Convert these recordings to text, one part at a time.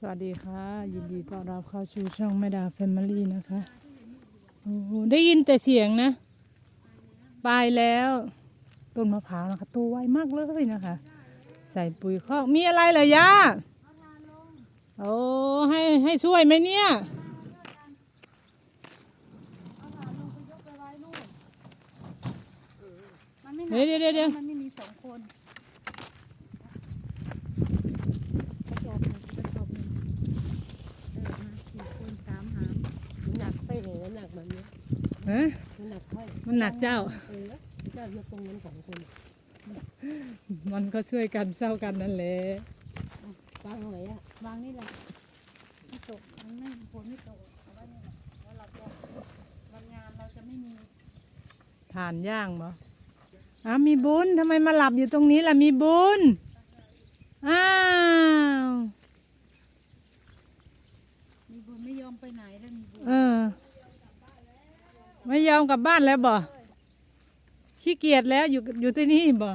สวัสดีค่ะ ยินดีต้อนรับเข้าสู่ช่องแม่ดาแฟมิลี่นะคะโอ้โหได้ยินแต่เสียงนะปลายแล้วต้นมะพร้าวนะคะตัวไวมากเลยนะคะ ใส่ปุ๋ยคอกมีอะไรเหรอย่าโอ้ให้ให้ช่วยไหมเนี่ย เดี๋ยวเดี๋ยวเดี๋ยวเดี๋ยว มันไม่มีสองคนกระสอบหนึ่งกระสอบหนึ่งเออมาสี่คนสามหาม หนักไปเลยน้ำหนัก มันเนี่ยฮะน้ำหนักค่อยมันหนักเจ้าเออเจ้ายกตรงนั้นสองคนมันก็ช่วยกันเศร้ากันนั่นแหละวางไว้อะวางนี่แหละไม่ตกมันไม่ฝนไม่ตกเอาไว้นี่แหละแล้วเราจะวันงานเราจะไม่มีทานย่างบ่อ้าวมีบุญทำไมมาหลับอยู่ตรงนี้ล่ะมีบุญอ้าวมีบุญไม่ยอมไปไหนแล้วมีบุญเออ ไม่ยอมกลับบ้านแล้วบ่ขี้เกียจแล้วอยู่อยู่ที่นี่บ่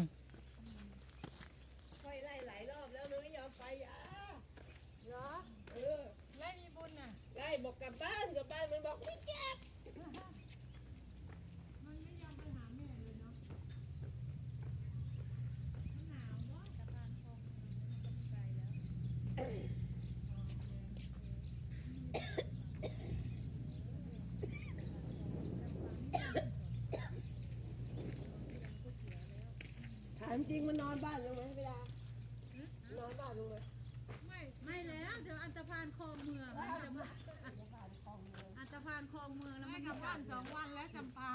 ไล่บอกกลับบ้านกลับบ้านมันบอกไม่เก็บามจริงมันนอนบ้านรู้ไหมเวลานอนบ้านรู้ไหมไม่แล้วเดี๋ยวอันตรพานคลองเมืองมันจะมาอันตรพานคลองเมืองแล้วมันกลับบ้านสองวันแล้วจำปา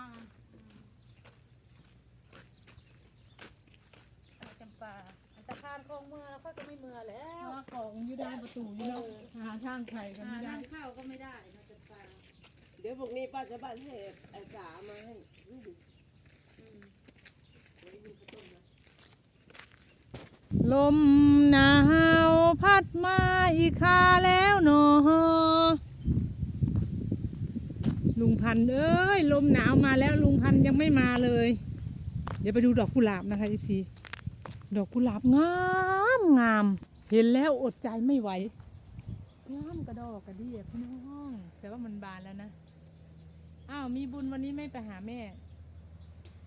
จำปาอันตรพานคลองเมืองแล้วก็จะไม่เมือแล้วของอยู่ด้านประตูอยู่แล้วหาทางไข่กันหาไม่ได้นั่งเข้าก็ไม่ได้นะจำปาเดี๋ยวพวกนี้ป้าจะบ้านให้ไอ้สามาให้ดูดิ ลมหนาวพัดมาอีกคาแล้วเนอลุงพันเอ้ยลมหนาวมาแล้วลุงพันยังไม่มาเลย เดี๋ยวไปดูดอกกุหลาบนะคะอีซีดอกกุหลาบงามงาม เห็นแล้วอดใจไม่ไหวงามกระดอกกระเดียพี่น้องแต่ว่ามันบานแล้วนะอ้าวมีบุญวันนี้ไม่ไปหาแม่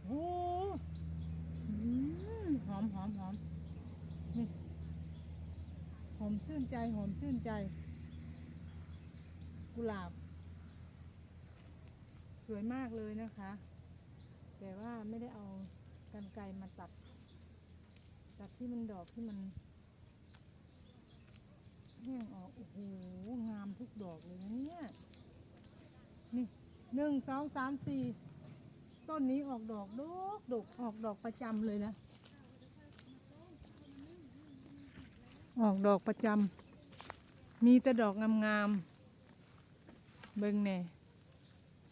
โอ้อืมหอมหอมหอม หอมชื่นใจหอมชื่นใจ กุหลาบ สวยมากเลยนะคะ แต่ว่าไม่ได้เอากันไกมาตัด ตัดที่มันดอกที่มันแห้งออกโอ้โหงามทุกดอกเลยนะเนี่ยนี่หนึ่งสองสามสี่ต้นนี้ออกดอกดกดกออกดอกประจำเลยนะ ออกดอกประจำมีแต่ดอกงามๆเบิ่งแน่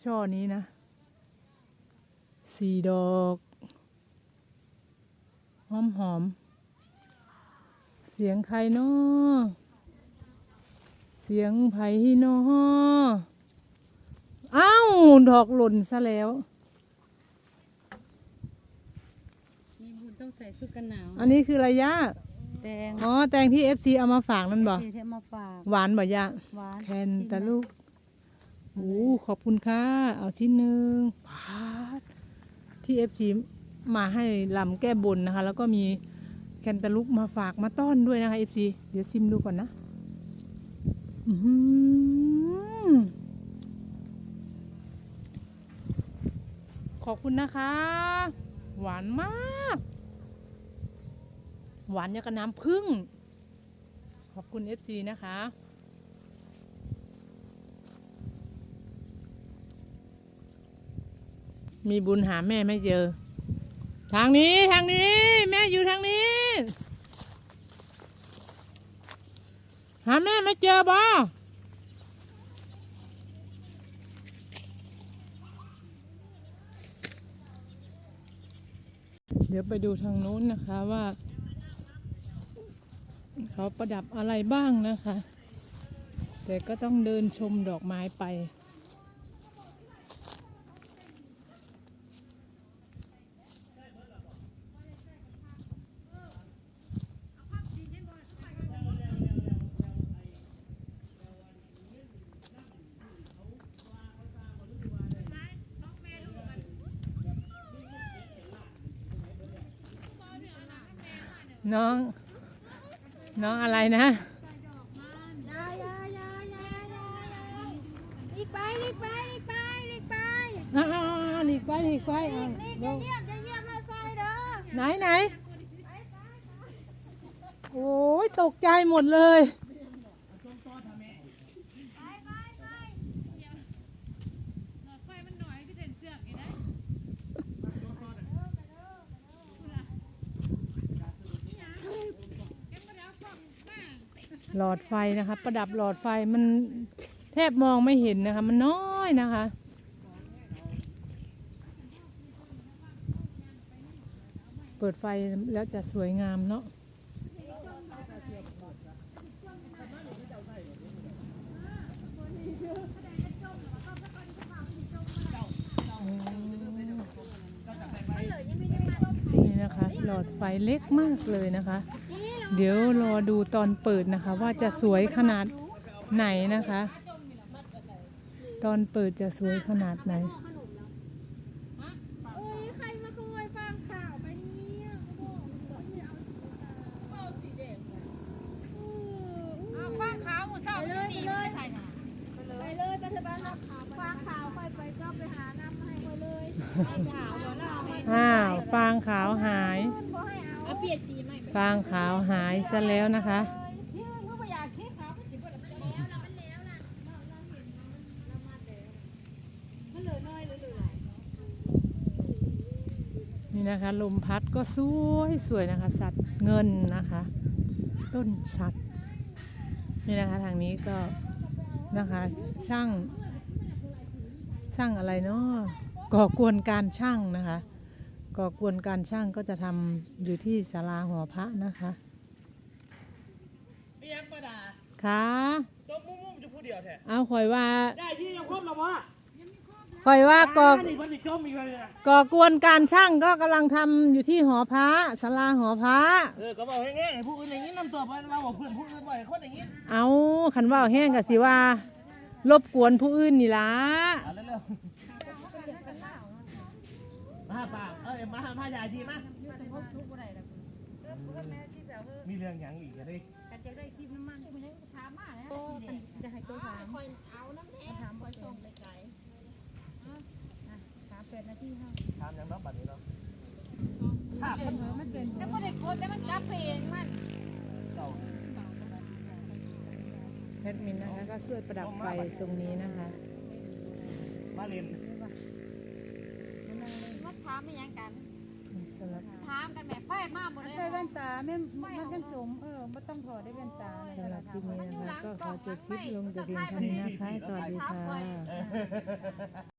ช่อนี้นะสี่ดอก หอมหอมๆเสียงใครเนาะเสียงไผ่เนาะอ้าวดอกหล่นซะแล้ว มีบุญต้องใส่ชุดกันหนาว อันนี้คืออะไรยะ แดงอ๋อแตงที่เอฟซีเอามาฝากนั่นบ่เทมาฝากหวานบ่ยะหวานแคนตาลูกโอ้ขอบคุณค่ะ เอาชิ้นหนึ่งปาดที่เอฟซีมาให้ลำแก้บนนะคะ แล้วก็มีแคนตาลูกมาฝากมาต้อนด้วยนะคะเอฟซีเดี๋ยวซิมดูก่อนนะอื้อหือขอบคุณนะคะ หวานมาก หวานอย่างกับน้ำผึ้งขอบคุณ FC นะคะ มีบุญหาแม่ไม่เจอ ทางนี้ทางนี้ แม่อยู่ทางนี้ หาแม่ไม่เจอบ่เดี๋ยวไปดูทางโน้นนะคะว่า เขาประดับอะไรบ้างนะคะ แต่ก็ต้องเดินชมดอกไม้ไป น้อง น้องอะไรนะ ยายายายายายาลีกไปลีกไปลีกไปลีกไปอ้าวหลีกไปหลีกไปอะกลีกอย่าเยียบอย่าเยียบรถไฟเด้อไหนไหน โอ้ยตกใจหมดเลย ไปไปไป หลอดไฟนะคะ ประดับหลอดไฟมันแทบมองไม่เห็นนะคะ มันน้อยนะคะ เปิดไฟแล้วจะสวยงามเนาะนี่นะคะ หลอดไฟเล็กมากเลยนะคะ เดี๋ยวรอดูตอนเปิดนะคะ ว่าจะสวยขนาดไหนนะคะ ตอนเปิดจะสวยขนาดไหนอ้ยใครมาขโมยฟางขาวไปนี่ยโอ้โหเอาสีแดงฟางขาวห ฟางขาวหายซะแล้วนะคะ นี่นะคะ ลมพัดก็สวยสวยนะคะ สัตว์เงินนะคะ ต้นชัดนี่นะคะทางนี้ก็นะคะช่างช่างอะไรเนาะก่อกวนการช่างนะคะ ก่อกวนการช่างก็จะทำอยู่ที่ศาลาหอพระนะคะเปียกประดาค่ะจมมุ่งๆจะพูดเดียวแท้เอาคอยว่าได้ที่ยังครบแล้ววะคอยว่าก่อนี่เพันธิจมอีกเลยนะก่อกวนการช่างก็กำลังทำอยู่ที่หอพระศาลาหอพระเออก็บอกให้แง่ให้ผู้อื่นอย่างนี้นำตัวไปเราบอกเพื่อนผู้อื่นบ่อยคนอย่างนี้เอาขันว่าแห้งกับสิว่า รบกวนผู้อื่นนี่ล่ะ เอาเร็วๆมาป่าเอ้ยมาพายายทีมามีเรื่องหยังอีกอะดิถามหยังรับบัตรนี้เนาะถามมันแต่บ่ได้โกดแต่มันจับเพลงมันเก่าแอดมินนะคะก็ช่วยประดับไฟตรงนี้นะคะ มาเรียนมาถามอีหยังกันสำหรับถามกันแม่ไฟมาหมดเลยใส่แว่นตาแม่มันยังสมเออไม่ต้องถอดได้แว่นตาสำหรับคลิปนี้นะคะก็ขอจบคลิปลงแต่เพียงเท่านี้นะคะสวัสดีค่ะ